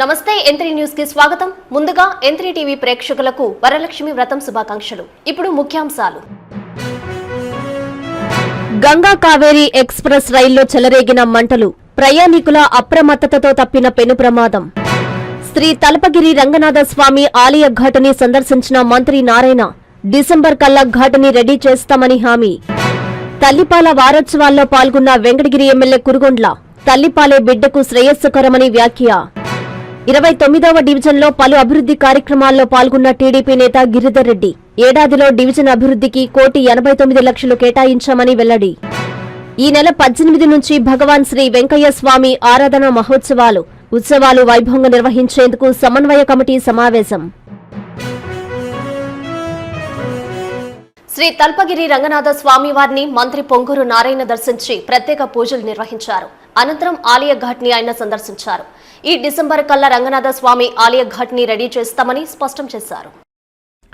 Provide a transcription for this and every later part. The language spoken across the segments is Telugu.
నమస్తే ఎంత్రీ న్యూస్కి స్వాగతం. ముందుగా ఎంత్రీ టీవీ ప్రేక్షకులకు వరలక్ష్మి వ్రతం శుభాకాంక్షలు. ఇప్పుడు ముఖ్యాంశాలు. గంగా కావేరి ఎక్స్ప్రెస్ రైల్లో చెలరేగిన మంటలు ప్రయాణికుల అప్రమత్తతతో తప్పిన పెను ప్రమాదం. శ్రీ తలపగిరి రంగనాథ స్వామి ఆలయ ఘాటుని సందర్శించిన మంత్రి నారాయణ డిసెంబర్ కల్లా ఘాటుని రెడీ చేస్తామని హామీ. తల్లిపాల వారోత్సవాల్లో పాల్గొన్న వెంకటగిరి ఎమ్మెల్యే కురుగొండ్ల తల్లిపాలే బిడ్డకు శ్రేయస్సుకరమని వ్యాఖ్య. ఇరవై తొమ్మిదవ డివిజన్లో పలు అభివృద్ధి కార్యక్రమాల్లో పాల్గొన్న టీడీపీ నేత గిరిధర్ రెడ్డి. ఏడాదిలో డివిజన్ అభివృద్ధికి కోటి ఎనభై తొమ్మిది లక్షలు కేటాయించామని వెల్లడి. ఈ నెల పద్దెనిమిది నుంచి భగవాన్ శ్రీ వెంకయ్య స్వామి ఆరాధన మహోత్సవాలు ఉత్సవాలు వైభవంగా నిర్వహించేందుకు సమన్వయ కమిటీ సమావేశం. శ్రీ తల్పగిరి రంగనాథ స్వామి వారిని మంత్రి పొంగూరు నారాయణ దర్శించి ప్రత్యేక పూజలు నిర్వహించారు. అనంతరం ఆలయ ఘాట్ని ఆయన సందర్శించారు. ఈ డిసెంబర్ కల్లా రంగనాథ స్వామి ఆలయ ఘాట్ని రెడీ చేస్తామని స్పష్టం చేశారు.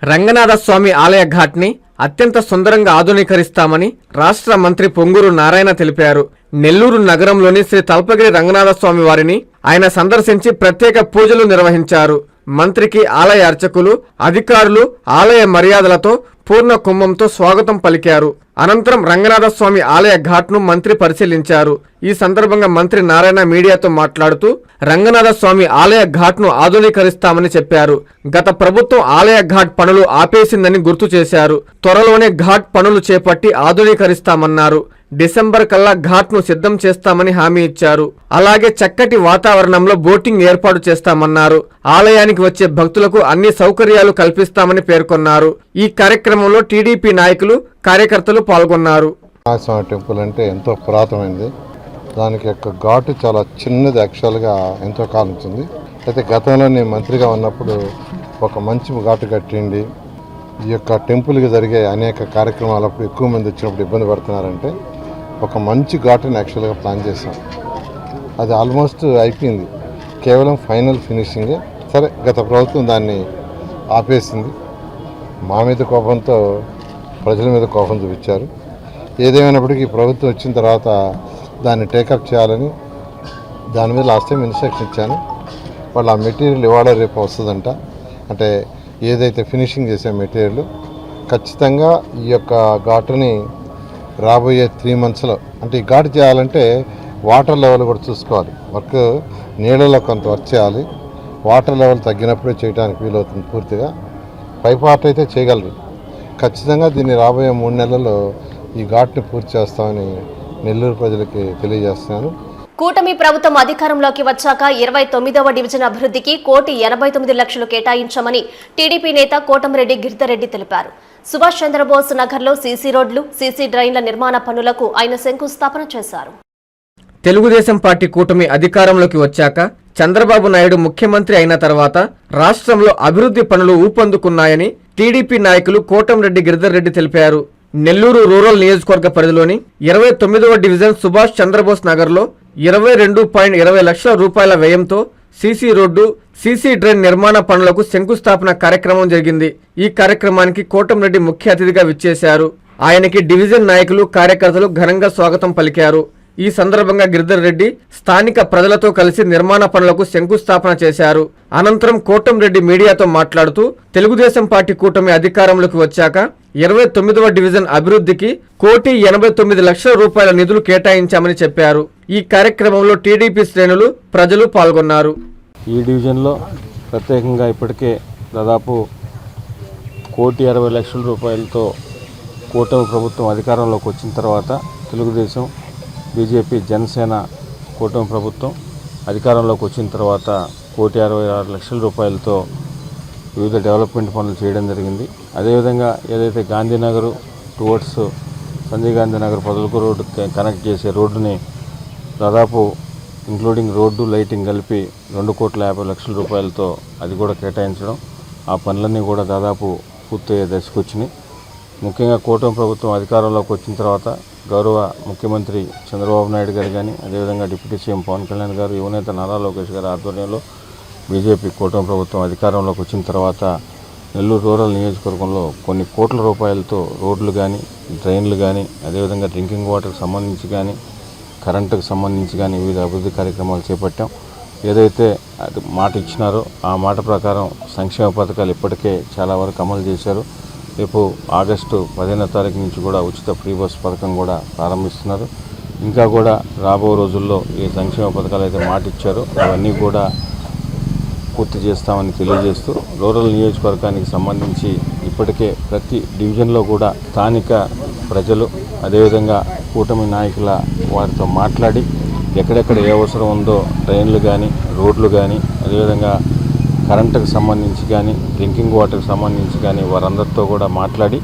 రంగనాథ స్వామి ఆలయ ఘాట్ని అత్యంత సుందరంగా ఆధునీకరిస్తామని రాష్ట్ర మంత్రి పొంగూరు నారాయణ తెలిపారు. నెల్లూరు నగరంలోని శ్రీ తల్పగిరి రంగనాథ స్వామి వారిని ఆయన సందర్శించి ప్రత్యేక పూజలు నిర్వహించారు. మంత్రికి ఆలయ అర్చకులు అధికారులు ఆలయ మర్యాదలతో పూర్ణ కుంభంతో స్వాగతం పలికారు. అనంతరం రంగనాథస్వామి ఆలయ ఘాట్ను మంత్రి పరిశీలించారు. ఈ సందర్భంగా మంత్రి నారాయణ మీడియాతో మాట్లాడుతూ రంగనాథ స్వామి ఆలయ ఘాట్ను ఆధునీకరిస్తామని చెప్పారు. గత ప్రభుత్వం ఆలయ ఘాట్ పనులు ఆపేసిందని గుర్తు చేశారు. త్వరలోనే ఘాట్ పనులు చేపట్టి ఆధునీకరిస్తామన్నారు. డిసెంబర్ కల్లా ఘాట్ను సిద్ధం చేస్తామని హామీ ఇచ్చారు. అలాగే చక్కటి వాతావరణంలో బోటింగ్ ఏర్పాటు చేస్తామన్నారు. ఆలయానికి వచ్చే భక్తులకు అన్ని సౌకర్యాలు కల్పిస్తామని పేర్కొన్నారు. ఈ కార్యక్రమంలో టీడీపీ నాయకులు కార్యకర్తలు పాల్గొన్నారు. టెంపుల్ అంటే ఎంతో పురాతనమైనది దానికి యొక్క ఘాటు చాలా చిన్నది యాక్చువల్గా ఎంతో కాలం ఉంటుంది అయితే గతంలో నేను మంత్రిగా ఉన్నప్పుడు ఒక మంచి ఘాటు కట్టిండి ఈ యొక్క టెంపుల్కి జరిగే అనేక కార్యక్రమాలప్పుడు ఎక్కువ మంది వచ్చినప్పుడు ఇబ్బంది పడుతున్నారంటే ఒక మంచి ఘాటుని యాక్చువల్గా ప్లాన్ చేశాం. అది ఆల్మోస్ట్ అయిపోయింది. కేవలం ఫైనల్ ఫినిషింగే సరే గత ప్రభుత్వం దాన్ని ఆపేసింది. మా మీద కోపంతో ప్రజల మీద కోపం చూపించారు. ఏదేమైనప్పటికీ ప్రభుత్వం వచ్చిన తర్వాత దాన్ని టేకప్ చేయాలని దాని మీద లాస్ట్ టైం ఇన్స్ట్రక్షన్ ఇచ్చాను. వాళ్ళు ఆ మెటీరియల్ ఇవాళ రేపు వస్తుందంట. అంటే ఏదైతే ఫినిషింగ్ చేసే మెటీరియల్ ఖచ్చితంగా ఈ యొక్క ఘాటుని రాబోయే త్రీ మంత్స్లో అంటే ఈ ఘాటు చేయాలంటే వాటర్ లెవెల్ కూడా చూసుకోవాలి. వర్క్ నీళ్ళలో కొంత వర్క్ చేయాలి. వాటర్ లెవెల్ తగ్గినప్పుడే చేయడానికి వీలవుతుంది పూర్తిగా. పై పార్ట్ అయితే చేయగలరు. ఖచ్చితంగా దీన్ని రాబోయే మూడు నెలల్లో ఈ ఘాట్ని పూర్తి చేస్తామని నెల్లూరు ప్రజలకి తెలియజేస్తున్నాను. కూటమి ప్రభుత్వం అధికారంలోకి వచ్చాక ఇరవై తొమ్మిదవ డివిజన్ అభివృద్ధికి కోటి ఎనభై తొమ్మిది లక్షలు కేటాయించామని టీడీపీ నేత కోటమిరెడ్డి గిరిధరెడ్డి తెలిపారు. సుభాష్ చంద్రబోస్ నగర్లో సీసీ రోడ్లు సీసీ డ్రైన్ల నిర్మాణ పనులకు ఆయన శంకుస్థాపన చేశారు. తెలుగుదేశం పార్టీ కూటమి అధికారంలోకి వచ్చాక చంద్రబాబు నాయుడు ముఖ్యమంత్రి అయిన తర్వాత రాష్ట్రంలో అభివృద్ధి పనులు ఊపందుకున్నాయని టీడీపీ నాయకులు కోటంరెడ్డి గిరిధర్ రెడ్డి తెలిపారు. నెల్లూరు రూరల్ నియోజకవర్గ పరిధిలోని ఇరవై తొమ్మిదవ డివిజన్ సుభాష్ చంద్రబోస్ నగర్లో ఇరవై రెండు పాయింట్ ఇరవై లక్షల రూపాయల వ్యయంతో సీసీ రోడ్డు సీసీ డ్రైన్ నిర్మాణ పనులకు శంకుస్థాపన కార్యక్రమం జరిగింది. ఈ కార్యక్రమానికి కోటంరెడ్డి ముఖ్య అతిథిగా విచ్చేశారు. ఆయనకి డివిజన్ నాయకులు కార్యకర్తలు ఘనంగా స్వాగతం పలికారు. ఈ సందర్భంగా గిరిధర్ రెడ్డి స్థానిక ప్రజలతో కలిసి నిర్మాణ పనులకు శంకుస్థాపన చేశారు. అనంతరం కోటంరెడ్డి మీడియాతో మాట్లాడుతూ తెలుగుదేశం పార్టీ కూటమి అధికారంలోకి వచ్చాక ఇరవై తొమ్మిదవ డివిజన్ అభివృద్ధికి కోటి ఎనభై తొమ్మిది లక్షల రూపాయల నిధులు కేటాయించామని చెప్పారు. ఈ కార్యక్రమంలో టీడీపీ శ్రేణులు ప్రజలు పాల్గొన్నారు. ఈ డివిజన్లో ప్రత్యేకంగా ఇప్పటికే దాదాపు కోటి అరవై లక్షల రూపాయలతో కూటమి ప్రభుత్వం అధికారంలోకి వచ్చిన తర్వాత తెలుగుదేశం బీజేపీ జనసేన కూటమి ప్రభుత్వం అధికారంలోకి వచ్చిన తర్వాత కోటి అరవై ఆరు లక్షల రూపాయలతో వివిధ డెవలప్మెంట్ పనులు చేయడం జరిగింది. అదేవిధంగా ఏదైతే గాంధీనగర్ టువర్డ్స్ సంజయ్ గాంధీ నగర్ పొదలకు రోడ్డు కనెక్ట్ చేసే రోడ్డుని దాదాపు ఇంక్లూడింగ్ రోడ్డు లైటింగ్ కలిపి రెండు కోట్ల యాభై లక్షల రూపాయలతో అది కూడా కేటాయించడం ఆ పనులన్నీ కూడా దాదాపు పూర్తయ్యే దశకు వచ్చినాయి. ముఖ్యంగా కూటమి ప్రభుత్వం అధికారంలోకి వచ్చిన తర్వాత గౌరవ ముఖ్యమంత్రి చంద్రబాబు నాయుడు గారు కానీ అదేవిధంగా డిప్యూటీ సీఎం పవన్ కళ్యాణ్ గారు యువనేత నారా లోకేష్ గారి ఆధ్వర్యంలో బీజేపీ కూటమి ప్రభుత్వం అధికారంలోకి వచ్చిన తర్వాత నెల్లూరు రూరల్ నియోజకవర్గంలో కొన్ని కోట్ల రూపాయలతో రోడ్లు కానీ డ్రైన్లు కానీ అదేవిధంగా డ్రింకింగ్ వాటర్కి సంబంధించి కానీ కరెంటుకు సంబంధించి కానీ వివిధ అభివృద్ధి కార్యక్రమాలు చేపట్టాం. ఏదైతే అది మాట ఇచ్చినారో ఆ మాట ప్రకారం సంక్షేమ పథకాలు ఇప్పటికే చాలా వరకు అమలు చేశారు. రేపు ఆగస్టు పదిహేనో తారీఖు నుంచి కూడా ఉచిత ఫ్రీ బస్ పథకం కూడా ప్రారంభిస్తున్నారు. ఇంకా కూడా రాబో రోజుల్లో ఈ సంక్షేమ పథకాలు అయితే మాట ఇచ్చారో అవన్నీ కూడా పూర్తి చేస్తామని తెలియజేస్తూ రూరల్ నియోజకవర్గానికి సంబంధించి ఇప్పటికే ప్రతి డివిజన్లో కూడా స్థానిక ప్రజలు అదేవిధంగా కూటమి నాయకుల వారితో మాట్లాడి ఎక్కడెక్కడ ఏ అవసరం ఉందో ట్రైన్లు కానీ రోడ్లు కానీ అదేవిధంగా కరెంటుకు సంబంధించి కానీ డ్రింకింగ్ వాటర్కి సంబంధించి కానీ వారందరితో కూడా మాట్లాడి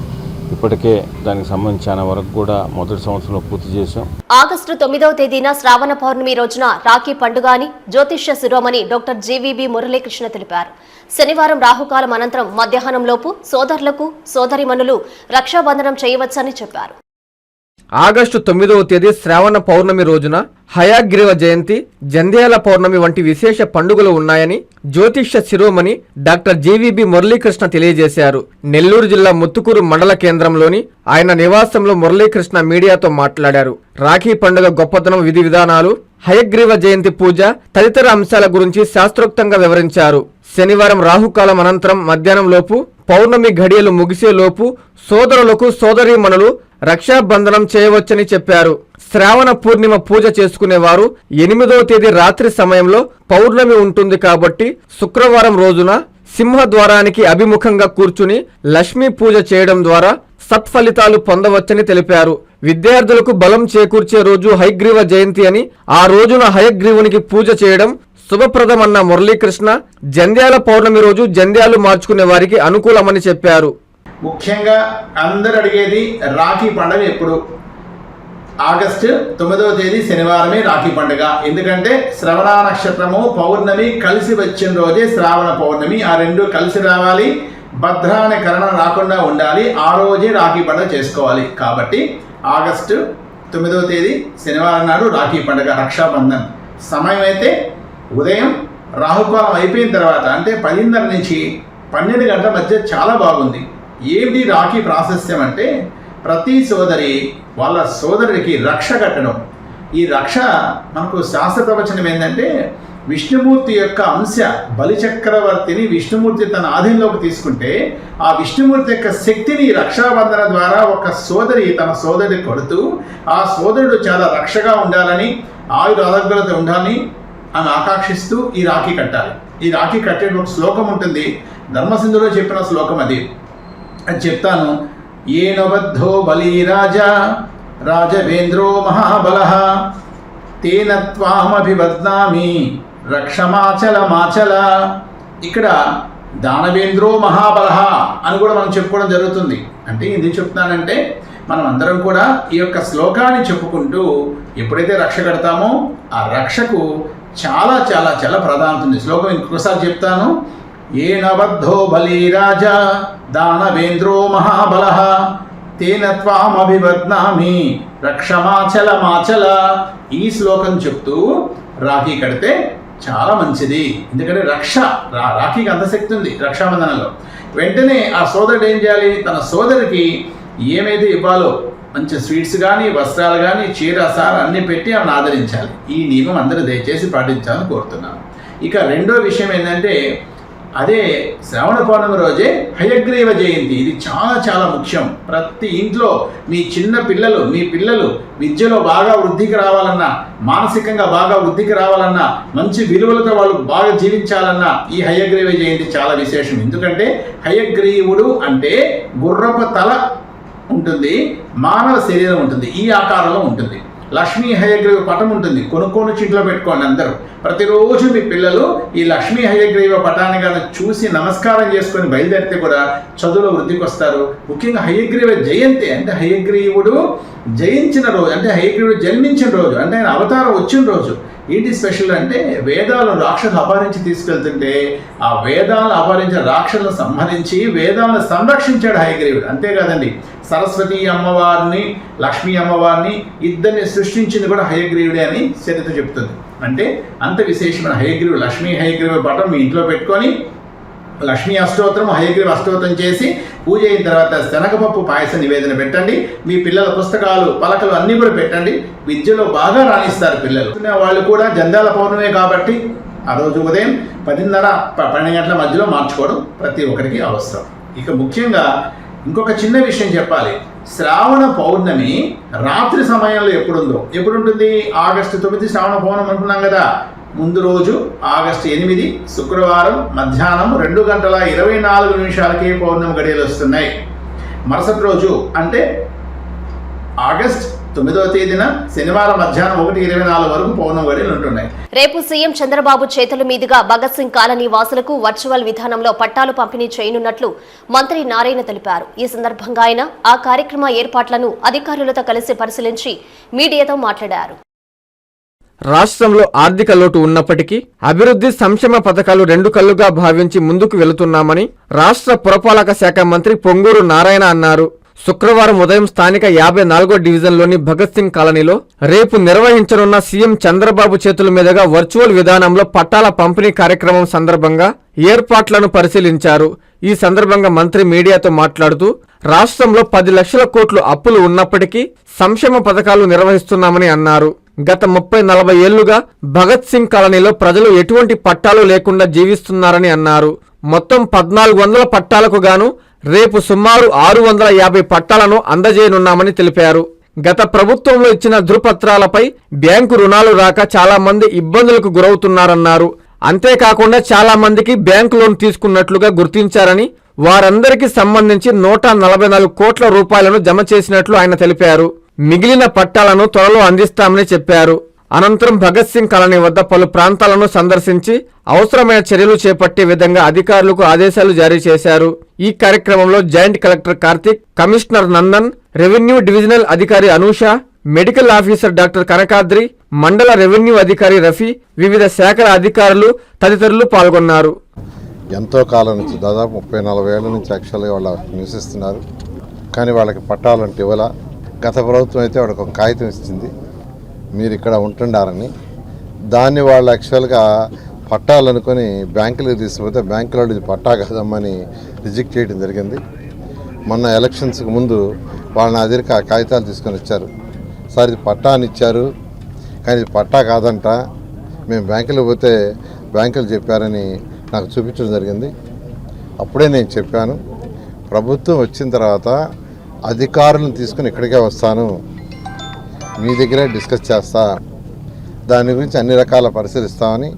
ఇప్పటికే దానికి సంబంధించిన వరకు కూడా మొదటి సంవత్సరంలో పూర్తి చేశాం. ఆగస్టు తొమ్మిదవ తేదీన శ్రావణ పౌర్ణమి రోజున రాఖీ పండుగ అని జ్యోతిష్య శిరోమణి డాక్టర్ జీవీబీ మురళీకృష్ణ తెలిపారు. శనివారం రాహుకాలం అనంతరం మధ్యాహ్నంలోపు సోదరులకు సోదరిమణులు రక్షాబంధనం చేయవచ్చని చెప్పారు. ఆగస్టు తొమ్మిదవ తేదీ శ్రావణ పౌర్ణమి రోజున హయాగ్రీవ జయంతి జంధ్యాల పౌర్ణమి వంటి విశేష పండుగలు ఉన్నాయని జ్యోతిష్య శిరోమణి డాక్టర్ జీవీబీ మురళీకృష్ణ తెలియజేశారు. నెల్లూరు జిల్లా ముత్తుకూరు మండల కేంద్రంలోని ఆయన నివాసంలో మురళీకృష్ణ మీడియాతో మాట్లాడారు. రాఖీ పండుగ గొప్పతనం విధి విధానాలు హయగ్రీవ జయంతి పూజ తదితర అంశాల గురించి శాస్త్రోక్తంగా వివరించారు. శనివారం రాహుకాలం అనంతరం మధ్యాహ్నం లోపు పౌర్ణమి ఘడియలు ముగిసేలోపు సోదరులకు సోదరీమణులు రక్షాబంధనం చేయవచ్చని చెప్పారు. శ్రావణ పూర్ణిమ పూజ చేసుకునేవారు ఎనిమిదవ తేదీ రాత్రి సమయంలో పౌర్ణమి ఉంటుంది కాబట్టి శుక్రవారం రోజున సింహద్వారానికి అభిముఖంగా కూర్చుని లక్ష్మీ పూజ చేయడం ద్వారా సత్ఫలితాలు పొందవచ్చని తెలిపారు. విద్యార్థులకు బలం చేకూర్చే రోజు హయగ్రీవ జయంతి అని ఆ రోజున హయగ్రీవునికి పూజ చేయడం శుభప్రదమన్న మురళీకృష్ణ జంధ్యాల పౌర్ణమి రోజు జంధ్యాలు మార్చుకునే వారికి అనుకూలమని చెప్పారు. ముఖ్యంగా అందరు అడిగేది రాఖీ పండుగ ఎప్పుడు? ఆగస్టు తొమ్మిదవ తేదీ శనివారమే రాఖీ పండుగ. ఎందుకంటే శ్రవణ నక్షత్రము పౌర్ణమి కలిసి వచ్చిన రోజే శ్రావణ పౌర్ణమి. ఆ రెండు కలిసి రావాలి. భద్ర అనే కరణం రాకుండా ఉండాలి. ఆ రోజే రాఖీ పండుగ చేసుకోవాలి. కాబట్టి ఆగస్టు తొమ్మిదవ తేదీ శనివారం నాడు రాఖీ పండుగ. రక్షాబంధన్. సమయం అయితే ఉదయం రాహుకాలం అయిపోయిన తర్వాత అంటే పదిన్నర నుంచి పన్నెండు గంటల మధ్య చాలా బాగుంది. ఏమిటి రాఖీ ప్రాశస్త్యం అంటే ప్రతి సోదరి వాళ్ళ సోదరుడికి రక్ష కట్టడం. ఈ రక్ష మనకు శాస్త్ర ప్రవచనం ఏంటంటే విష్ణుమూర్తి యొక్క అంశ బలిచక్రవర్తిని విష్ణుమూర్తి తన ఆధీనంలోకి తీసుకుంటే ఆ విష్ణుమూర్తి యొక్క శక్తిని రక్షాబంధన ద్వారా ఒక సోదరి తన సోదరుడి కొడుతూ ఆ సోదరుడు చాలా రక్షగా ఉండాలని ఆయుర ఆరోగ్యాలతో ఉండాలని ఆమె ఆకాంక్షిస్తూ ఈ రాఖీ కట్టాలి. ఈ రాఖీ కట్టే ఒక శ్లోకం ఉంటుంది. ధర్మసింధులో చెప్పిన శ్లోకం అది. అది చెప్తాను. ఏనబద్ధో బలీరాజా రాజవేంద్రో మహాబల తేన త్వామభిబద్నామి రక్షమాచల మాచల ఇక్కడ దానవేంద్రో మహాబల అని కూడా మనం చెప్పుకోవడం జరుగుతుంది. అంటే ఇది చెప్తున్నానంటే మనం అందరం కూడా ఈ యొక్క శ్లోకాన్ని చెప్పుకుంటూ ఎప్పుడైతే రక్ష కడతామో ఆ రక్షకు చాలా చాలా చాలా ప్రాధాన్యత ఉంది. శ్లోకం ఇంకొకసారి చెప్తాను. ఏనబద్ధో బలీరాజా దానవేంద్రో మహాబల తేన త్వామభిబద్నామి రక్షమాచల మాచల ఈ శ్లోకం చెప్తూ రాఖీ కడితే చాలా మంచిది. ఎందుకంటే రక్ష రా రాఖీకి అంత శక్తి ఉంది రక్షాబంధనంలో. వెంటనే ఆ సోదరుడు ఏం చేయాలి? తన సోదరికి ఏమైతే ఇవ్వాలో మంచి స్వీట్స్ కానీ వస్త్రాలు కానీ చీర సార్ అన్నీ పెట్టి ఆమెను ఆదరించాలి. ఈ నియమం అందరూ దయచేసి పాటించాలని కోరుతున్నాను ఇక రెండో విషయం ఏంటంటే అదే శ్రావణ పౌర్ణమి రోజే హయగ్రీవ జయంతి. ఇది చాలా చాలా ముఖ్యం. ప్రతి ఇంట్లో మీ చిన్న పిల్లలు మీ పిల్లలు విద్యలో బాగా వృద్ధికి రావాలన్నా మానసికంగా బాగా వృద్ధికి రావాలన్నా మంచి విలువలతో వాళ్ళు బాగా జీవించాలన్నా ఈ హయగ్రీవ జయంతి చాలా విశేషం. ఎందుకంటే హయగ్రీవుడు అంటే గుర్రపు తల ఉంటుంది మానవ శరీరం ఉంటుంది ఈ ఆకారంలో ఉంటుంది. లక్ష్మీ హయగ్రీవ పటం ఉంటుంది కొనుక్కొని చింట్లో పెట్టుకోండి అందరూ. ప్రతిరోజు మీ పిల్లలు ఈ లక్ష్మీ హయగ్రీవ పటాన్ని కానీ చూసి నమస్కారం చేసుకొని బయలుదేరితే కూడా చదువులో వృద్ధికి వస్తారు ముఖ్యంగా హయగ్రీవ జయంతి అంటే హయగ్రీవుడు జయించిన రోజు అంటే హయగ్రీవుడు జన్మించిన రోజు అంటే ఆయన అవతారం వచ్చిన రోజు ఏంటి స్పెషల్ అంటే వేదాలను రాక్షసులు అపహరించి తీసుకెళ్తుంటే ఆ వేదాలను అపహరించిన రాక్షసులను సంహరించి వేదాలను సంరక్షించాడు హయగ్రీవుడు. అంతేకాదండి సరస్వతి అమ్మవారిని లక్ష్మీ అమ్మవారిని ఇద్దరిని సృష్టించింది కూడా హయగ్రీవుడే అని చరిత్ర చెప్తుంది. అంటే అంత విశేషమైన హయగ్రీవుడు లక్ష్మీ హయగ్రీవుడు పటం మీ ఇంట్లో పెట్టుకొని లక్ష్మీ అష్టోత్తరం హయగ్రీవ అష్టోత్తరం చేసి పూజ అయిన తర్వాత శనగపప్పు పాయస నివేదన పెట్టండి. మీ పిల్లల పుస్తకాలు పలకలు అన్నీ కూడా పెట్టండి. విద్యలో బాగా రాణిస్తారు పిల్లలు. వాళ్ళు కూడా జంధ్యాల పౌర్ణమే కాబట్టి ఆ రోజు ఉదయం పదిన్నర పన్నెండు గంటల మధ్యలో మార్చుకోవడం ప్రతి ఒక్కరికి అవసరం. ఇక ముఖ్యంగా ఇంకొక చిన్న విషయం చెప్పాలి. శ్రావణ పౌర్ణమి రాత్రి సమయంలో ఎప్పుడుందో? ఎప్పుడు ఉంటుంది ఆగస్టు తొమ్మిది శ్రావణ పౌర్ణమి అనుకున్నాం కదా. ముందు రోజు ఆగస్టు ఎనిమిది శుక్రవారం మధ్యాహ్నం రెండు గంటల ఇరవై నాలుగు నిమిషాలకి పౌర్ణమి గడియలు వస్తున్నాయి. మరుసటి రోజు అంటే ఆగస్ట్ తొమ్మిదవ తేదీన శనివారం మధ్యాహ్నం ఒకటి ఇరవై నాలుగు వరకు పౌర్ణమి గడియలు ఉంటున్నాయి. రేపు సీఎం చంద్రబాబు చేతుల మీదుగా భగత్ సింగ్ కాలనీ వాసులకు వర్చువల్ విధానంలో పట్టాలు పంపిణీ చేయనున్నట్లు మంత్రి నారాయణ తెలిపారు. ఈ సందర్భంగా ఆయన ఆ కార్యక్రమ ఏర్పాట్లను అధికారులతో కలిసి పరిశీలించి మీడియాతో మాట్లాడారు. రాష్ట్రంలో ఆర్థిక లోటు ఉన్నప్పటికీ అభివృద్ధి సంక్షేమ పథకాలు రెండు కళ్ళుగా భావించి ముందుకు వెళుతున్నామని రాష్ట్ర పురపాలక శాఖ మంత్రి పొంగూరు నారాయణ అన్నారు. శుక్రవారం ఉదయం స్థానిక యాభై నాలుగో డివిజన్లోని భగత్ సింగ్ కాలనీలో రేపు నిర్వహించనున్న సీఎం చంద్రబాబు చేతుల మీదుగా వర్చువల్ విధానంలో పట్టాల పంపిణీ కార్యక్రమం సందర్భంగా ఏర్పాట్లను పరిశీలించారు. ఈ సందర్భంగా మంత్రి మీడియాతో మాట్లాడుతూ రాష్ట్రంలో పది లక్షల కోట్లు అప్పులు ఉన్నప్పటికీ సంక్షేమ పథకాలు నిర్వహిస్తున్నామని అన్నారు. గత ముప్పై నలభై ఏళ్ళుగా భగత్ సింగ్ కాలనీలో ప్రజలు ఎటువంటి పట్టాలు లేకుండా జీవిస్తున్నారని అన్నారు. మొత్తం పద్నాలుగు వందల పట్టాలకు గాను రేపు సుమారు ఆరు వందల యాభై పట్టాలను అందజేయనున్నామని తెలిపారు. గత ప్రభుత్వంలో ఇచ్చిన ధృపత్రాలపై బ్యాంకు రుణాలు రాక చాలా మంది ఇబ్బందులకు గురవుతున్నారన్నారు. అంతేకాకుండా చాలా మందికి బ్యాంకు లోన్ తీసుకున్నట్లుగా గుర్తించారని వారందరికీ సంబంధించి నూట నలభై నాలుగు కోట్ల రూపాయలను జమ చేసినట్లు ఆయన తెలిపారు. మిగిలిన పట్టాలను త్వరలో అందిస్తామని చెప్పారు. అనంతరం భగత్ సింగ్ కాలనీ వద్ద పలు ప్రాంతాలను సందర్శించి అవసరమైన చర్యలు చేపట్టే విధంగా అధికారులకు ఆదేశాలు జారీ చేశారు. ఈ కార్యక్రమంలో joint collector Karthik commissioner Nandan revenue divisional అధికారి Anusha medical officer doctor Kanakadri mandal revenue అధికారి రఫీ వివిధ శాఖల అధికారులు తదితరులు పాల్గొన్నారు. ఎంతో కాలం నుంచి దాదాపు ముప్పై నలభై ఏళ్ళ నుంచి యాక్చువల్గా వాళ్ళు నివసిస్తున్నారు. కానీ వాళ్ళకి పట్టాలంటే ఇవ్వాల? గత ప్రభుత్వం అయితే వాడికి ఒక కాగితం ఇచ్చింది. మీరు ఇక్కడ ఉంటుండారని దాన్ని వాళ్ళు యాక్చువల్గా పట్టాలనుకొని బ్యాంకులకు తీసుకుపోతే బ్యాంకుల వాళ్ళు ఇది పట్టా కాదమ్మని రిజెక్ట్ చేయడం జరిగింది. మొన్న ఎలక్షన్స్కి ముందు వాళ్ళు నా దగ్గరికి ఆ కాగితాలు తీసుకొని వచ్చారు. సార్ ఇది పట్టా అని ఇచ్చారు. కానీ ఇది పట్టా కాదంట. మేము బ్యాంకులో పోతే బ్యాంకులు చెప్పారని నాకు చూపించడం జరిగింది. అప్పుడే నేను చెప్పాను. ప్రభుత్వం వచ్చిన తర్వాత అధికారులను తీసుకుని ఇక్కడికే వస్తాను. మీ దగ్గరే డిస్కస్ చేస్తా. దాని గురించి అన్ని రకాల పరిశీలిస్తామని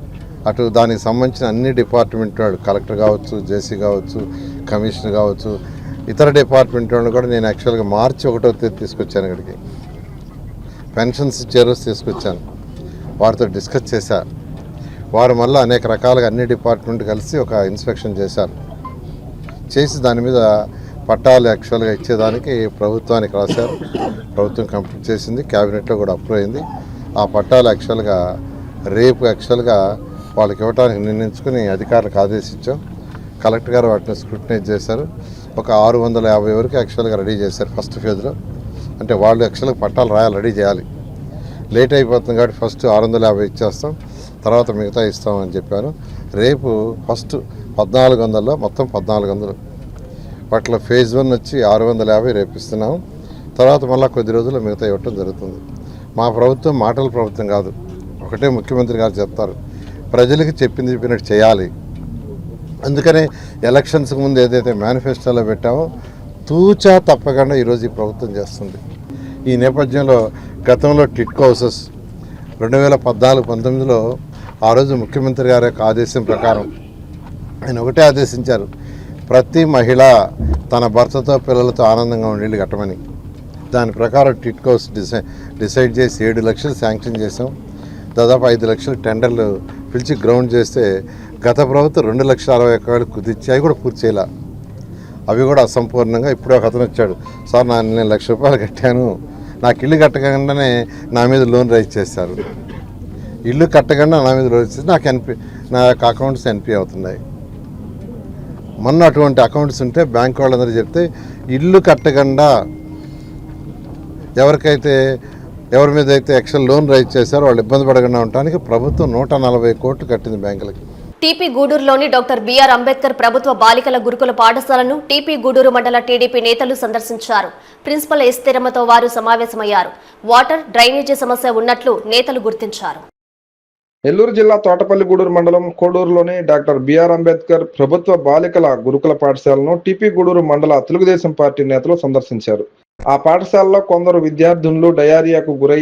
అటు దానికి సంబంధించిన అన్ని డిపార్ట్మెంట్ వాళ్ళు కలెక్టర్ కావచ్చు జేసీ కావచ్చు కమిషనర్ కావచ్చు ఇతర డిపార్ట్మెంట్ వాళ్ళు కూడా నేను యాక్చువల్గా మార్చి ఒకటో తేదీ తీసుకొచ్చాను ఇక్కడికి. పెన్షన్స్ చేరస్ తీసుకొచ్చాను. వారితో డిస్కస్ చేశాను వారు మళ్ళీ అనేక రకాలుగా అన్ని డిపార్ట్మెంట్ కలిసి ఒక ఇన్స్పెక్షన్ చేశారు. చేసి దాని మీద పట్టాలు యాక్చువల్గా ఇచ్చేదానికి ప్రభుత్వానికి రాశారు. ప్రభుత్వం కంప్లీట్ చేసింది క్యాబినెట్లో కూడా అప్రూవ్ అయింది. ఆ పట్టాలు యాక్చువల్గా రేపు యాక్చువల్గా వాళ్ళకి ఇవ్వడానికి నిర్ణయించుకుని అధికారులకు ఆదేశించాం. కలెక్టర్ గారు వాటిని స్క్రూటినైజ్ చేశారు. ఒక ఆరు వందల యాభై వరకు యాక్చువల్గా రెడీ చేశారు ఫస్ట్ ఫేజ్లో అంటే వాళ్ళు యాక్చువల్గా పట్టాలు రాయాలి రెడీ చేయాలి. లేట్ అయిపోతుంది కాబట్టి ఫస్ట్ ఆరు వందల యాభై ఇచ్చేస్తాం. తర్వాత మిగతా ఇస్తామని చెప్పాను రేపు ఫస్ట్ పద్నాలుగు వందల్లో మొత్తం పద్నాలుగు వందలు. పట్ల ఫేజ్ వన్ వచ్చి ఆరు వందల యాభై రేపిస్తున్నాం. తర్వాత మళ్ళీ కొద్ది రోజుల్లో మిగతా ఇవ్వటం జరుగుతుంది. మా ప్రభుత్వం మాటల ప్రభుత్వం కాదు. ఒకటే ముఖ్యమంత్రి గారు చెప్తారు. ప్రజలకు చెప్పింది చెప్పినట్టు చేయాలి. అందుకనే ఎలక్షన్స్కి ముందు ఏదైతే మేనిఫెస్టోలో పెట్టామో తూచా తప్పకుండా ఈరోజు ఈ ప్రభుత్వం చేస్తుంది. ఈ నేపథ్యంలో గతంలో టిట్కో హౌసెస్ రెండు వేల పద్నాలుగు పంతొమ్మిదిలో ఆ రోజు ముఖ్యమంత్రి గారి యొక్క ఆదేశం ప్రకారం ఆయన ఒకటే ఆదేశించారు. ప్రతి మహిళ తన భర్తతో పిల్లలతో ఆనందంగా ఉండేళ్ళు కట్టమని. దాని ప్రకారం టిట్కోస్ డిసై డిసైడ్ చేసి ఏడు లక్షలు శాంక్షన్ చేసాం దాదాపు ఐదు లక్షలు టెండర్లు పిలిచి గ్రౌండ్ చేస్తే గత ప్రభుత్వం రెండు లక్షల అరవై ఒక్క వేలు కుదిర్చి అవి కూడా పూర్తి చేయాల. అవి కూడా అసంపూర్ణంగా ఇప్పుడే ఒక అతను వచ్చాడు. సార్ నా నేను లక్ష రూపాయలు కట్టాను. నాకు ఇల్లు కట్టకుండానే నా మీద లోన్ రైజ్ చేస్తారు. ఇల్లు కట్టకుండా నా మీద లోన్ చేస్తే నాకు ఎన్పి నా యొక్క అకౌంట్స్ ఎన్పి అవుతున్నాయి. మొన్న అటువంటి అకౌంట్స్ ఉంటే బ్యాంక్ వాళ్ళందరూ చెప్తే ఇల్లు కట్టకుండా ఎవరికైతే ఎవరి మీద అయితే ఎక్స్ట్రా లోన్ రైజ్ చేశారో వాళ్ళు ఇబ్బంది పడకుండా ఉండటానికి ప్రభుత్వం నూట నలభై కోట్లు కట్టింది బ్యాంకులకి. టీపీ గూడూరులోని డాక్టర్ బిఆర్ అంబేద్కర్ ప్రభుత్వ బాలికల గురుకుల పాఠశాలను టీపీ గూడూరు మండల టీడీపీ నేతలు సందర్శించారు. ప్రిన్సిపల్ ఎస్తేరమ్మతో వారు సమావేశమయ్యారు. వాటర్ డ్రైనేజీ సమస్య ఉన్నట్లు నేతలు గుర్తించారు. నెల్లూరు జిల్లా తోటపల్లి గూడూరు మండలం కోడూరులోని డాక్టర్ బిఆర్ అంబేద్కర్ ప్రభుత్వ బాలికల గురుకుల పాఠశాలను టిపి గూడూరు మండల తెలుగుదేశం పార్టీ నేతలు సందర్శించారు. ఆ పాఠశాలలో కొందరు విద్యార్థినులు డయారియాకు గురై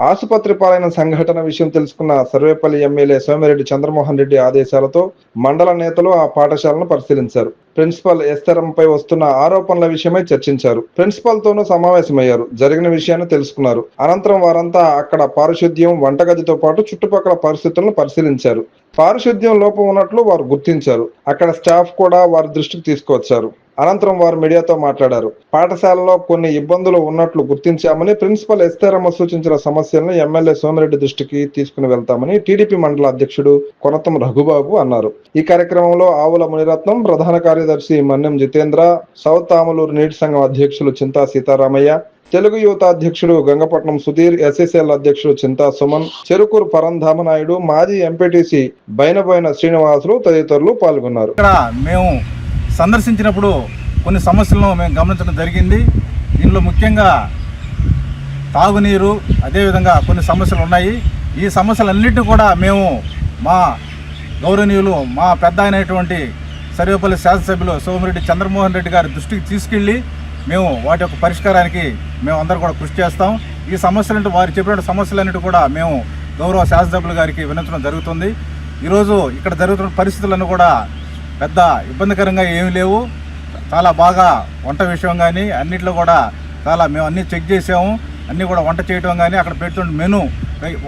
ఆసుపత్రి పాలైన సంఘటన విషయం తెలుసుకున్న సర్వేపల్లి ఎమ్మెల్యే సోమిరెడ్డి చంద్రమోహన్ రెడ్డి ఆదేశాలతో మండల నేతలు ఆ పాఠశాలను పరిశీలించారు. ప్రిన్సిపల్ ఎస్తరంపై వస్తున్న ఆరోపణల విషయమై చర్చించారు. ప్రిన్సిపల్ తోనూ సమావేశమయ్యారు. జరిగిన విషయాన్ని తెలుసుకున్నారు. అనంతరం వారంతా అక్కడ పారిశుద్ధ్యం వంటగదితో పాటు చుట్టుపక్కల పరిస్థితులను పరిశీలించారు. పారిశుద్ధ్యం లోపం ఉన్నట్లు వారు గుర్తించారు. అక్కడ స్టాఫ్ కూడా వారి దృష్టికి తీసుకువచ్చారు. అనంతరం వారు మీడియాతో మాట్లాడారు. పాఠశాలలో కొన్ని ఇబ్బందులు ఉన్నట్లు గుర్తించామని ప్రిన్సిపల్ ఎస్తేరమ్మ సూచించిన సమస్యలను ఎమ్మెల్యే సోమిరెడ్డి దృష్టికి తీసుకుని వెళ్తామని టీడీపీ మండల అధ్యక్షుడు కొనతం రఘుబాబు అన్నారు. ఈ కార్యక్రమంలో ఆవుల మునిరత్నం ప్రధాన కార్యదర్శి మన్నెం జితేంద్ర సౌత్ ఆమలూరు నీటి సంఘం అధ్యక్షులు చింతా సీతారామయ్య తెలుగు యువత అధ్యక్షుడు గంగపట్నం సుధీర్ ఎస్ఎస్ఎల్ అధ్యక్షుడు చింతా సుమన్ చెరుకూరు పరంధామనాయుడు మాజీ ఎంపీటీసీ బైనబోయిన శ్రీనివాసులు తదితరులు పాల్గొన్నారు. మేము సందర్శించినప్పుడు కొన్ని సమస్యలను మేము గమనించడం జరిగింది. దీనిలో ముఖ్యంగా తాగునీరు అదేవిధంగా కొన్ని సమస్యలు ఉన్నాయి. ఈ సమస్యలన్నింటినీ కూడా మేము మా గౌరవనీయులు మా పెద్ద అయినటువంటి సర్వేపల్లి శాసనసభ్యులు సోమిరెడ్డి చంద్రమోహన్ రెడ్డి గారి దృష్టికి తీసుకెళ్ళి మేము వాటి యొక్క పరిష్కారానికి మేము అందరూ కూడా కృషి చేస్తాం. ఈ సమస్యలంటే వారు చెప్పిన సమస్యలన్నిటి కూడా మేము గౌరవ శాసనసభ్యుల గారికి వినతించడం జరుగుతుంది. ఈరోజు ఇక్కడ జరుగుతున్న పరిస్థితులను కూడా పెద్ద ఇబ్బందికరంగా ఏమీ లేవు. చాలా బాగా వంట విషయం కానీ అన్నిట్లో కూడా చాలా మేము అన్నీ చెక్ చేసాము. అన్నీ కూడా వంట చేయడం కానీ అక్కడ పెడుతున్న మెను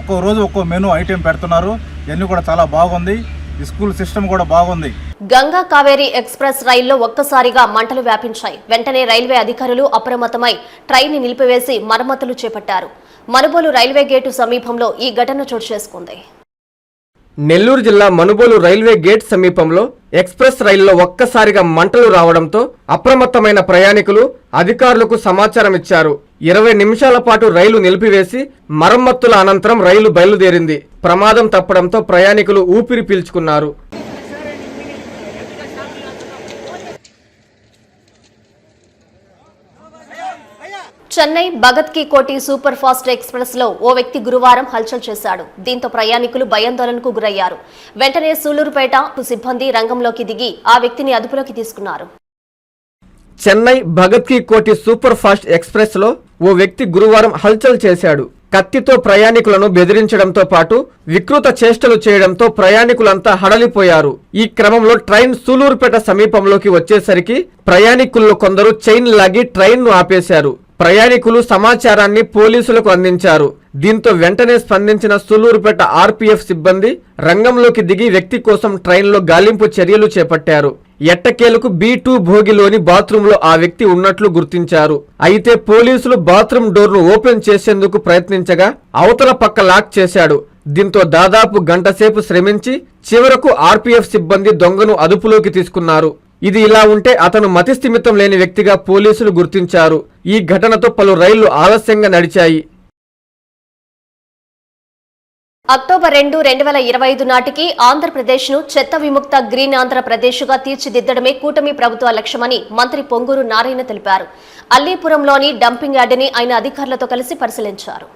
ఒక్కో రోజు ఒక్కో మెను ఐటెం పెడుతున్నారు. ఇవన్నీ కూడా చాలా బాగుంది. ఈ స్కూల్ సిస్టమ్ కూడా బాగుంది. గంగా కావేరీ ఎక్స్ప్రెస్ రైల్లో ఒక్కసారిగా మంటలు వ్యాపించాయి. వెంటనే రైల్వే అధికారులు అప్రమత్తమై ట్రైన్ నిలిపివేసి మరమ్మతులు చేపట్టారు. మనుబోలు రైల్వే గేటు సమీపంలో ఈ ఘటన చోటు చేసుకుంది. నెల్లూరు జిల్లా మనుబోలు రైల్వే గేట్ సమీపంలో ఎక్స్ప్రెస్ రైల్లో ఒక్కసారిగా మంటలు రావడంతో అప్రమత్తమైన ప్రయాణికులు అధికారులకు సమాచారం ఇచ్చారు. ఇరవై నిమిషాల పాటు రైలు నిలిపివేసి మరమ్మతుల అనంతరం రైలు బయలుదేరింది. ప్రమాదం తప్పడంతో ప్రయాణికులు ఊపిరి పీల్చుకున్నారు. చెన్నై భగత్కి కోటి సూపర్ ఫాస్ట్ ఎక్స్ప్రెస్లో ఓ వ్యక్తి గురువారం హల్చల్ చేశాడు. దీంతో ప్రయాణికులు భయాందోళనకు గురయ్యారు. వెంటనే సూలూరుపేట సిబ్బంది రంగంలోకి దిగి ఆ వ్యక్తిని అదుపులోకి తీసుకున్నారు. చెన్నై భగత్కి కోటి సూపర్ ఫాస్ట్ ఎక్స్ప్రెస్లో ఓ వ్యక్తి గురువారం హల్చల్ చేశాడు. కత్తితో ప్రయాణికులను బెదిరించడంతో పాటు వికృత చేష్టలు చేయడంతో ప్రయాణికులంతా హడలిపోయారు. ఈ క్రమంలో ట్రైన్ సూలూరుపేట సమీపంలోకి వచ్చేసరికి ప్రయాణికుల్లో కొందరు చైన్ లాగి ట్రైన్ను ఆపేశారు. ప్రయాణికులు సమాచారాన్ని పోలీసులకు అందించారు. దీంతో వెంటనే స్పందించిన సులూరుపేట ఆర్పీఎఫ్ సిబ్బంది రంగంలోకి దిగి వ్యక్తి కోసం ట్రైన్లో గాలింపు చర్యలు చేపట్టారు. ఎట్టకేలకు బీ టూ భోగిలోని బాత్రూంలో ఆ వ్యక్తి ఉన్నట్లు గుర్తించారు. అయితే పోలీసులు బాత్రూమ్ డోర్ను ఓపెన్ చేసేందుకు ప్రయత్నించగా అవతల పక్క లాక్ చేశాడు. దీంతో దాదాపు గంటసేపు శ్రమించి చివరకు ఆర్పీఎఫ్ సిబ్బంది దొంగను అదుపులోకి తీసుకున్నారు. ఇది ఇలా ఉంటే అతను మతిస్థిమితం లేని వ్యక్తిగా పోలీసులు గుర్తించారు. ఈ ఘటనతో పలు రైళ్ళు ఆలస్యంగా నడిచాయి. అక్టోబర్ రెండు రెండు వేల ఇరవై ఐదు నాటికి ఆంధ్రప్రదేశ్ను చెత్త విముక్త గ్రీన్ ఆంధ్రప్రదేశ్గా తీర్చిదిద్దడమే కూటమి ప్రభుత్వ లక్ష్యమని మంత్రి పొంగూరు నారాయణ తెలిపారు. అల్లీపురంలోని డంపింగ్ యార్డుని ఆయన అధికారులతో కలిసి పరిశీలించారు.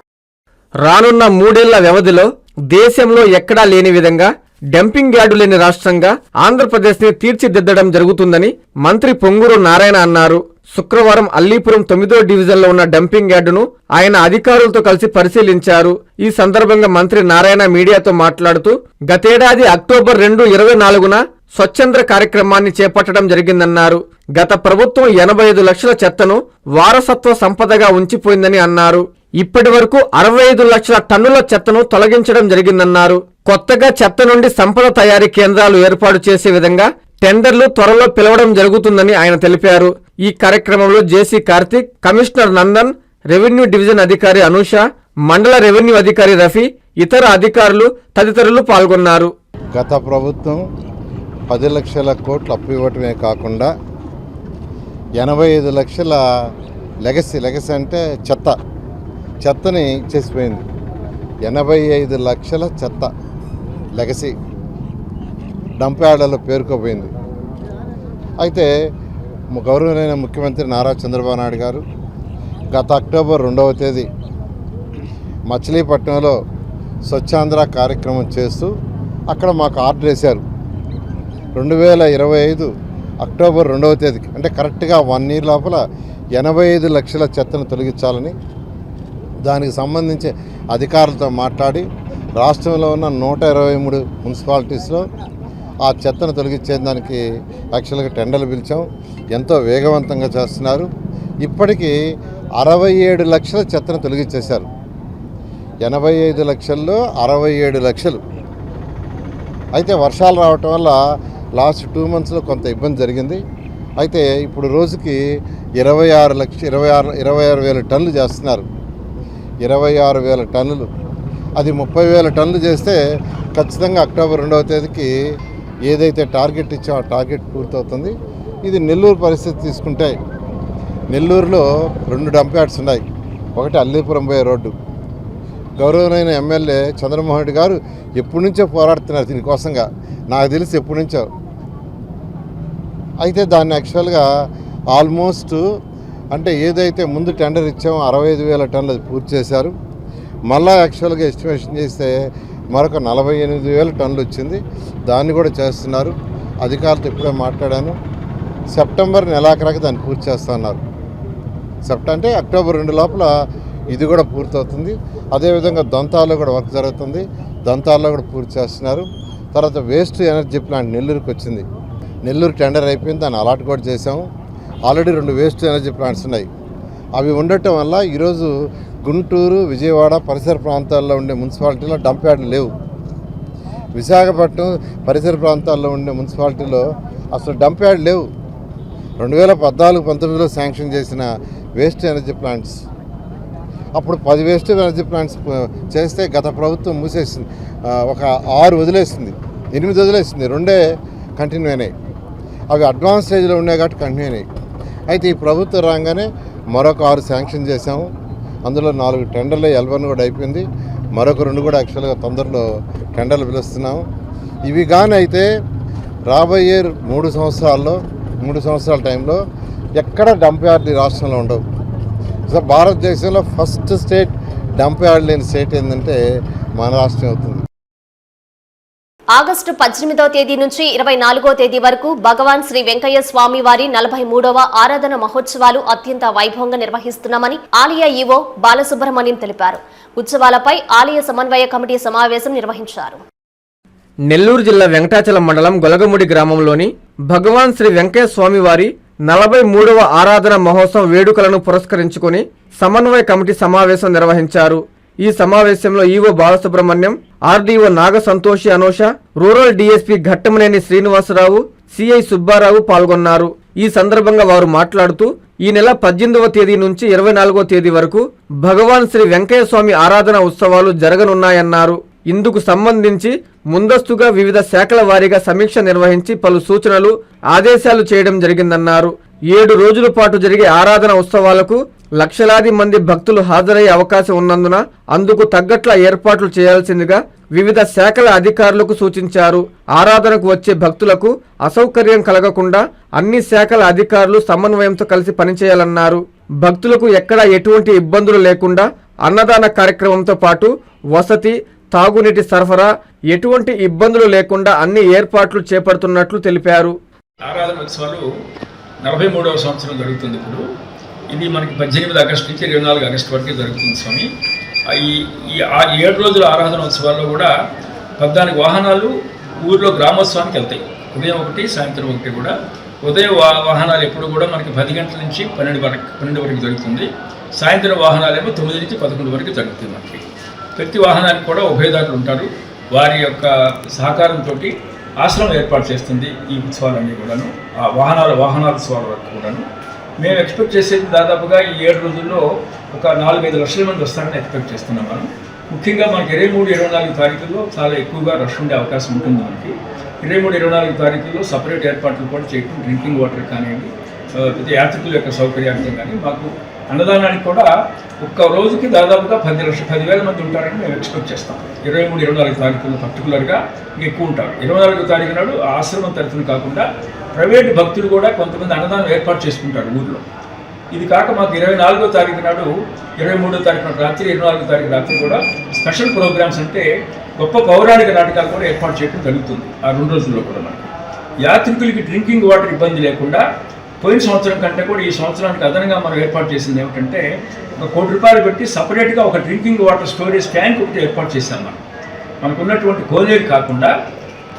రానున్న మూడేళ్ళ వ్యవధిలో దేశంలో ఎక్కడా లేని విధంగా డంపింగ్ యార్డు లేని రాష్ట్రంగా ఆంధ్రప్రదేశ్ని తీర్చిదిద్దడం జరుగుతుందని మంత్రి పొంగూరు నారాయణ అన్నారు. శుక్రవారం అల్లీపురం తొమ్మిదో డివిజన్లో ఉన్న డంపింగ్ యార్డును ఆయన అధికారులతో కలిసి పరిశీలించారు. ఈ సందర్భంగా మంత్రి నారాయణ మీడియాతో మాట్లాడుతూ గతేడాది అక్టోబర్ రెండు ఇరవై నాలుగున స్వచ్ఛంద కార్యక్రమాన్ని చేపట్టడం జరిగిందన్నారు. గత ప్రభుత్వం ఎనభై ఐదు లక్షల చెత్తను వారసత్వ సంపదగా ఉంచిపోయిందని అన్నారు. ఇప్పటి వరకు అరవై ఐదు లక్షల టన్నుల చెత్తను తొలగించడం జరిగిందన్నారు. కొత్తగా చెత్త నుండి సంపద తయారీ కేంద్రాలు ఏర్పాటు చేసే విధంగా టెండర్లు త్వరలో పిలవడం జరుగుతుందని ఆయన తెలిపారు. ఈ కార్యక్రమంలో JC Karthik commissioner Nandan revenue division అధికారి అనూష మండల రెవెన్యూ అధికారి రఫీ ఇతర అధికారులు తదితరులు పాల్గొన్నారు. గత ప్రభుత్వం పది లక్షల కోట్లు అప్పు ఇవ్వటమే కాకుండా ఎనభై ఐదు లక్షల లెగసీ లెగసీ అంటే చెత్త చెత్తని ఇచ్చేసిపోయింది ఎనభై ఐదు లక్షల చెత్త. లెగసీ డంప్ యార్డులలో పేరుకోపోయింది. అయితే గౌరవనైన ముఖ్యమంత్రి నారా చంద్రబాబు నాయుడు గారు గత అక్టోబర్ రెండవ తేదీ మచిలీపట్నంలో స్వచ్ఛాంధ్ర కార్యక్రమం చేస్తూ అక్కడ మాకు ఆర్డర్ వేశారు. రెండు వేల ఇరవై ఐదు అక్టోబర్ రెండవ తేదీకి అంటే కరెక్ట్గా వన్ ఇయర్ లోపల ఎనభై ఐదు లక్షల చెత్తను తొలగించాలని దానికి సంబంధించి అధికారులతో మాట్లాడి రాష్ట్రంలో ఉన్న నూట ఇరవై మూడు మున్సిపాలిటీస్లో ఆ చెత్తను తొలగించేదానికి యాక్చువల్గా టెండర్లు పిలిచాం. ఎంతో వేగవంతంగా చేస్తున్నారు. ఇప్పటికీ అరవై ఏడు లక్షల చెత్తను తొలగించేశారు. ఎనభై ఐదు లక్షల్లో అరవై ఏడు లక్షలు. అయితే వర్షాలు రావటం వల్ల లాస్ట్ టూ మంత్స్లో కొంత ఇబ్బంది జరిగింది. అయితే ఇప్పుడు రోజుకి ఇరవై ఆరు లక్ష ఇరవై ఆరు ఇరవై ఆరు వేల టన్నులు చేస్తున్నారు. ఇరవై ఆరు వేల టన్నులు. అది ముప్పై వేల టన్నులు చేస్తే ఖచ్చితంగా అక్టోబర్ రెండవ తేదీకి ఏదైతే టార్గెట్ ఇచ్చామో ఆ టార్గెట్ పూర్తవుతుంది. ఇది నెల్లూరు పరిస్థితి తీసుకుంటే నెల్లూరులో రెండు డంప్ యార్డ్స్ ఉన్నాయి. ఒకటి అల్లీపురం పోయే రోడ్డు. గౌరవమైన ఎమ్మెల్యే చంద్రమోహన్ రెడ్డి గారు ఎప్పటి నుంచో పోరాడుతున్నారు దీనికోసంగా. నాకు తెలిసి ఎప్పటి నుంచో. అయితే దాన్ని యాక్చువల్గా ఆల్మోస్ట్ అంటే ఏదైతే ముందు టెండర్ ఇచ్చామో అరవై ఐదు వేల టన్నులు అది పూర్తి చేశారు. మళ్ళా యాక్చువల్గా ఎస్టిమేషన్ చేస్తే మరొక నలభై ఎనిమిది వేల టన్నులు వచ్చింది. దాన్ని కూడా చేస్తున్నారు. అధికారులతో ఇప్పుడే మాట్లాడాను. సెప్టెంబర్ నెలాఖరాకి దాన్ని పూర్తి చేస్తున్నారు సెప్ట అంటే అక్టోబర్ రెండు లోపల ఇది కూడా పూర్తవుతుంది. అదేవిధంగా దంతాల్లో కూడా వర్క్ జరుగుతుంది. దంతాల్లో కూడా పూర్తి చేస్తున్నారు. తర్వాత వేస్ట్ ఎనర్జీ ప్లాంట్ నెల్లూరుకి వచ్చింది. నెల్లూరు టెండర్ అయిపోయింది. దాన్ని అలాట్ కూడా చేసాము ఆల్రెడీ రెండు వేస్ట్ ఎనర్జీ ప్లాంట్స్ ఉన్నాయి. అవి ఉండటం వల్ల ఈరోజు గుంటూరు విజయవాడ పరిసర ప్రాంతాల్లో ఉండే మున్సిపాలిటీలో డంప్ యార్డ్లు లేవు. విశాఖపట్నం పరిసర ప్రాంతాల్లో ఉండే మున్సిపాలిటీలో అసలు డంప్ యార్డ్ లేవు. రెండు వేల పద్నాలుగు పంతొమ్మిదిలో శాంక్షన్ చేసిన వేస్ట్ ఎనర్జీ ప్లాంట్స్. అప్పుడు పది వేస్ట్ ఎనర్జీ ప్లాంట్స్ చేస్తే గత ప్రభుత్వం మూసేసింది. ఒక ఆరు వదిలేసింది. ఎనిమిది వదిలేసింది. రెండే కంటిన్యూ అయినాయి. అవి అడ్వాన్స్ స్టేజ్లో ఉన్నాయి కాబట్టి కంటిన్యూ అయినాయి. అయితే ఈ ప్రభుత్వం రాగానే మరొక ఆరు శాంక్షన్ చేసాము అందులో నాలుగు టెండర్లు ఎల్వన్ కూడా అయిపోయింది. మరొక రెండు కూడా యాక్చువల్గా తొందరలో టెండర్లు పిలుస్తున్నాము ఇవి కానీ అయితే రాబోయే మూడు సంవత్సరాల్లో మూడు సంవత్సరాల టైంలో ఎక్కడ డంప్ యార్డ్ రాష్ట్రంలో ఉండవు. సో భారతదేశంలో ఫస్ట్ స్టేట్ డంప్ యార్డ్ లేని స్టేట్ ఏంటంటే మన రాష్ట్రం అవుతుంది. ఆగస్టు పద్దెనిమిదవ తేదీ నుంచి ఇరవై నాలుగో తేదీ వరకు భగవాన్ శ్రీ వెంకయ్య స్వామి వారి నలభై మూడవ ఆరాధన మహోత్సవాలు అత్యంత వైభవంగా నిర్వహిస్తున్నామని ఆలయ ఈవో బాలసుబ్రహ్మణ్యం తెలిపారు. ఉత్సవాలపై ఆలయ సమన్వయ కమిటీ సమావేశం నిర్వహించారు. నెల్లూరు జిల్లా వెంకటాచలం మండలం గొలగముడి గ్రామంలోని భగవాన్ శ్రీ వెంకయ్య స్వామి వారి నలభై మూడవ ఆరాధన మహోత్సవం వేడుకలను పురస్కరించుకుని సమన్వయ కమిటీ సమావేశం నిర్వహించారు. ఈ సమావేశంలో EO Balasubramaniam RDO Naga Santoshi Anosha rural DSP Ghattamaneni Srinivasarao CI Subbarao పాల్గొన్నారు. ఈ సందర్భంగా వారు మాట్లాడుతూ ఈ నెల పద్దెనిమిదవ తేదీ నుంచి ఇరవై నాలుగవ తేదీ వరకు భగవాన్ శ్రీ వెంకయ్య స్వామి ఆరాధన ఉత్సవాలు జరగనున్నాయన్నారు. ఇందుకు సంబంధించి ముందస్తుగా వివిధ శాఖల వారీగా సమీక్ష నిర్వహించి పలు సూచనలు ఆదేశాలు చేయడం జరిగిందన్నారు. ఏడు రోజుల పాటు జరిగే ఆరాధన ఉత్సవాలకు లక్షలాది మంది భక్తులు హాజరయ్యే అవకాశం ఉన్నందున అందుకు తగ్గట్ల ఏర్పాట్లు చేయాల్సిందిగా వివిధ శాఖల అధికారులకు సూచించారు. ఆరాధనకు వచ్చే భక్తులకు అసౌకర్యం కలగకుండా అన్ని శాఖల అధికారులు సమన్వయంతో కలిసి పనిచేయాలన్నారు. భక్తులకు ఎక్కడా ఎటువంటి ఇబ్బందులు లేకుండా అన్నదాన కార్యక్రమంతో పాటు వసతి తాగునీటి సరఫరా ఎటువంటి ఇబ్బందులు లేకుండా అన్ని ఏర్పాట్లు చేపడుతున్నట్లు తెలిపారు. ఆరాధన ఉత్సవాలు నలభై మూడవ సంవత్సరం జరుగుతుంది ఇప్పుడు. ఇది మనకి పద్దెనిమిది ఆగస్టు నుంచి ఇరవై నాలుగు ఆగస్టు వరకు జరుగుతుంది స్వామి. ఈ ఈ ఆ ఏడు రోజుల ఆరాధన ఉత్సవాల్లో కూడా పద్నాలుగు వాహనాలు ఊర్లో గ్రామోత్సవానికి వెళ్తాయి. ఉదయం ఒకటి సాయంత్రం ఒకటి కూడా. ఉదయం వాహనాలు ఎప్పుడు కూడా మనకి పది గంటల నుంచి పన్నెండు వరకు పన్నెండు వరకు జరుగుతుంది. సాయంత్రం వాహనాలేమో తొమ్మిది నుంచి పదకొండు వరకు జరుగుతుంది మనకి. ప్రతి వాహనానికి కూడా ఉభయదారులు ఉంటారు. వారి యొక్క సహకారంతో ఆశ్రమం ఏర్పాటు చేస్తుంది ఈ ఉత్సవాలన్నీ కూడాను. ఆ వాహనాల వాహనాల వరకు కూడాను. మేము ఎక్స్పెక్ట్ చేసేది దాదాపుగా ఈ ఏడు రోజుల్లో ఒక నాలుగైదు లక్షల మంది వస్తారని ఎక్స్పెక్ట్ చేస్తున్నాం మనం. ముఖ్యంగా మనకి ఇరవై మూడు ఇరవై నాలుగు తారీఖుల్లో చాలా ఎక్కువగా రష్ ఉండే అవకాశం ఉంటుంది మనకి. ఇరవై మూడు ఇరవై నాలుగు తారీఖుల్లో సపరేట్ ఏర్పాట్లు కూడా చేయటం డ్రింకింగ్ వాటర్ కానివ్వండి ఆ, ప్రతి యాత్రికుల యొక్క సౌకర్యార్థం కానీ మాకు అన్నదానానికి కూడా ఒక్క రోజుకి దాదాపుగా పది లక్ష పదివేల మంది ఉంటారని మేము ఎక్స్పెక్ట్ చేస్తాం. ఇరవై మూడు ఇరవై నాలుగు తారీఖుల్లో పర్టికులర్గా ఎక్కువ ఉంటారు. ఇరవై నాలుగు తారీఖు నాడు ఆశ్రమం తరఫున కాకుండా ప్రైవేట్ భక్తులు కూడా కొంతమంది అన్నదానం ఏర్పాటు చేసుకుంటారు ఊర్లో. ఇది కాక మాకు ఇరవై నాలుగో తారీఖు నాడు ఇరవై మూడో తారీఖు నాడు రాత్రి ఇరవై నాలుగో తారీఖు రాత్రి కూడా స్పెషల్ ప్రోగ్రామ్స్ అంటే గొప్ప పౌరాణిక నాటకాలు కూడా ఏర్పాటు చేయడం జరుగుతుంది ఆ రెండు రోజుల్లో కూడా మనకి. యాత్రికులకి డ్రింకింగ్ వాటర్ ఇబ్బంది లేకుండా పోయిన సంవత్సరం కంటే కూడా ఈ సంవత్సరానికి అదనంగా మనం ఏర్పాటు చేసింది ఏమిటంటే ఒక కోటి రూపాయలు పెట్టి సపరేట్గా ఒక డ్రింకింగ్ వాటర్ స్టోరేజ్ ట్యాంక్ ఒకటి ఏర్పాటు చేశాం మనం. మనకున్నటువంటి కోనేరు కాకుండా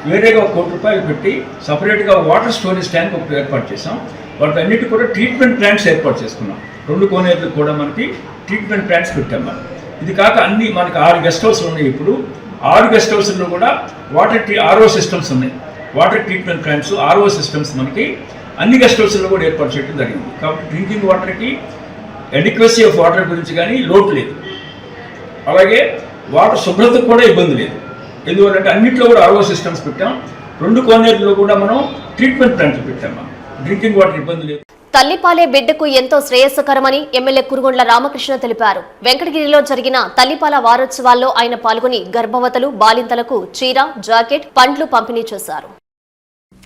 వేరేగా ఒక కోటి రూపాయలు పెట్టి సపరేట్గా వాటర్ స్టోరేజ్ ట్యాంక్ ఒకటి ఏర్పాటు చేసాం వాటి అన్నిటి కూడా ట్రీట్మెంట్ ప్లాంట్స్ ఏర్పాటు చేసుకున్నాం. రెండు కోనేర్లు కూడా మనకి ట్రీట్మెంట్ ప్లాంట్స్ పెట్టాం మనం. ఇది కాక అన్ని మనకి ఆరు గెస్ట్ హౌస్లు ఉన్నాయి ఇప్పుడు. ఆరు గెస్ట్ హౌస్లో కూడా వాటర్ ట్రీ ఆర్ఓ సిస్టమ్స్ ఉన్నాయి. Water treatment plants RO systems మనకి అన్ని గెస్ట్ హౌస్లో కూడా ఏర్పాటు చేయడం జరిగింది. కాబట్టి డ్రింకింగ్ వాటర్కి అడిక్వసీ ఆఫ్ వాటర్ గురించి కానీ లోటు లేదు. అలాగే వాటర్ శుభ్రతకు కూడా ఇబ్బంది లేదు. ఎందువల్లంటే అన్నింటిలో కూడా ఆర్ఓ సిస్టమ్స్ పెట్టాం. రెండు కోనేరులో కూడా మనం ట్రీట్మెంట్ ప్లాంట్లు పెట్టాం డ్రింకింగ్ వాటర్ ఇబ్బంది లేదు. తల్లిపాలే బిడ్డకు ఎంతో శ్రేయస్కరమని ఎమ్మెల్యే కురుగొండ్ల రామకృష్ణ తెలిపారు. వెంకటగిరిలో జరిగిన తల్లిపాల వారోత్సవాల్లో ఆయన పాల్గొని గర్భవతులు బాలింతలకు చీర జాకెట్ పండ్లు పంపిణీ చేశారు.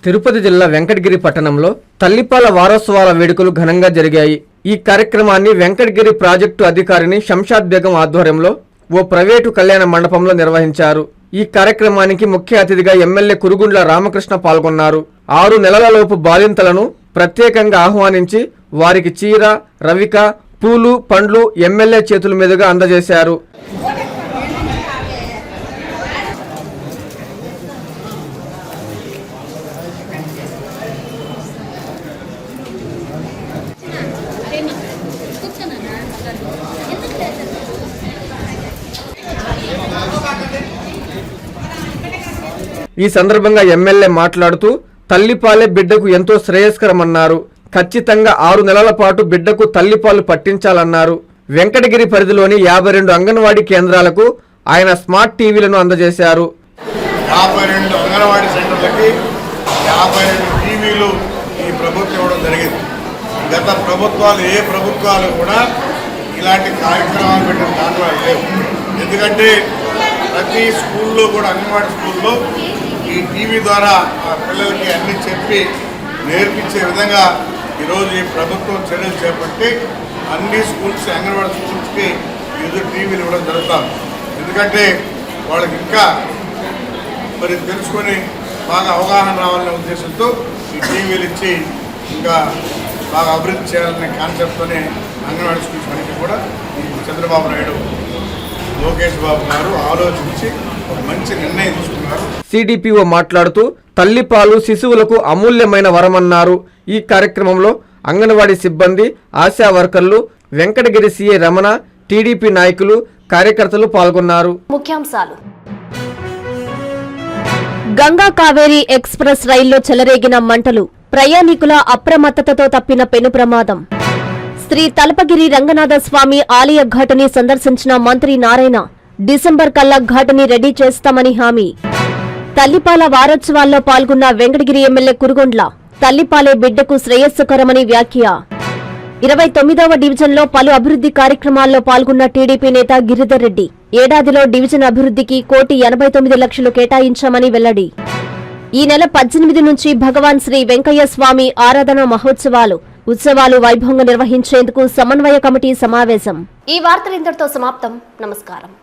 తిరుపతి జిల్లా వెంకటగిరి పట్టణంలో తల్లిపాల వారోత్సవాల వేడుకలు ఘనంగా జరిగాయి. ఈ కార్యక్రమాన్ని వెంకటగిరి ప్రాజెక్టు అధికారిని శంషాద్ బేగం ఆధ్వర్యంలో ఓ ప్రైవేటు కళ్యాణ మండపంలో నిర్వహించారు. ఈ కార్యక్రమానికి ముఖ్య అతిథిగా ఎమ్మెల్యే కురుగుండ్ల రామకృష్ణ పాల్గొన్నారు. ఆరు నెలలలోపు బాలింతలను ప్రత్యేకంగా ఆహ్వానించి వారికి చీర రవిక పూలు పండ్లు ఎమ్మెల్యే చేతుల మీదుగా అందజేశారు. ఈ సందర్భంగా ఎమ్మెల్యే మాట్లాడుతూ తల్లిపాలే బిడ్డకు ఎంతో శ్రేయస్కరమన్నారు. ఖచ్చితంగా ఆరు నెలల పాటు బిడ్డకు తల్లిపాలు పట్టించాలన్నారు. వెంకటగిరి పరిధిలోని యాభై రెండు అంగన్వాడీ కేంద్రాలకు ఆయన స్మార్ట్ టీవీలను అందజేశారు. యాభై రెండు అంగన్వాడీ సెంటర్లకి యాభై రెండు టీవీలు ఈ ప్రభుత్వం ఇవ్వడం జరిగింది. గత ప్రభుత్వాలు ఏ ప్రభుత్వాలు కూడా ఇలాంటి కార్యక్రమాలు పెట్టిన దాంట్లో లేవు. ఎందుకంటే ప్రతి స్కూల్లో కూడా అంగన్వాడీ స్కూల్లో ఈ టీవీ ద్వారా పిల్లలకి అన్నీ చెప్పి నేర్పించే విధంగా ఈరోజు ఈ ప్రభుత్వం చర్యలు చేపట్టి అన్ని స్కూల్స్ అంగన్వాడీ స్కూల్స్కి ఈరోజు టీవీలు ఇవ్వడం జరుగుతుంది ఎందుకంటే వాళ్ళకి ఇంకా మరి తెలుసుకొని బాగా అవగాహన రావాలనే ఉద్దేశంతో ఈ టీవీలు ఇచ్చి ఇంకా బాగా అభివృద్ధి చేయాలనే కాన్సెప్ట్తోనే అంగన్వాడీ స్కూల్స్ అన్నిటి కూడా ఈ చంద్రబాబు నాయుడు లోకేష్ బాబు గారు ఆలోచించి ఒక మంచి నిర్ణయం తీసుకున్నారు. సిడిపిఓ మాట్లాడుతూ తల్లిపాలు శిశువులకు అమూల్యమైన వరమన్నారు. ఈ కార్యక్రమంలో అంగన్వాడీ సిబ్బంది ఆశా వర్కర్లు వెంకటగిరి సిఏ రమణ టీడీపీ నాయకులు కార్యకర్తలు పాల్గొన్నారు. ముఖ్యాంశాలు. గంగా కావేరీ ఎక్స్ప్రెస్ రైల్లో చెలరేగిన మంటలు ప్రయాణికుల అప్రమత్తతతో తప్పిన పెను ప్రమాదం. శ్రీ తలపగిరి రంగనాథ స్వామి ఆలయ ఘాటుని సందర్శించిన మంత్రి నారాయణ డిసెంబర్ కల్లా ఘాటుని రెడీ చేస్తామని హామీ. తల్లిపాల వారోత్సవాల్లో పాల్గొన్న వెంకటగిరి ఎమ్మెల్యే కురుగొండ్ల తల్లిపాలే బిడ్డకు శ్రేయస్సుకరమని వ్యాఖ్య. ఇరవై తొమ్మిదవ డివిజన్లో పలు అభివృద్ధి కార్యక్రమాల్లో పాల్గొన్న టీడీపీ నేత గిరిధర్ రెడ్డి ఏడాదిలో డివిజన్ అభివృద్ధికి కోటి ఎనభై తొమ్మిది లక్షలు కేటాయించామని వెల్లడి. ఈ నెల పద్దెనిమిది నుంచి భగవాన్ శ్రీ వెంకయ్య స్వామి ఆరాధన మహోత్సవాలు ఉత్సవాలు వైభవంగా నిర్వహించేందుకు సమన్వయ కమిటీ సమావేశం. ఈ వార్తలు ఇంతటితో సమాప్తం. నమస్కారం.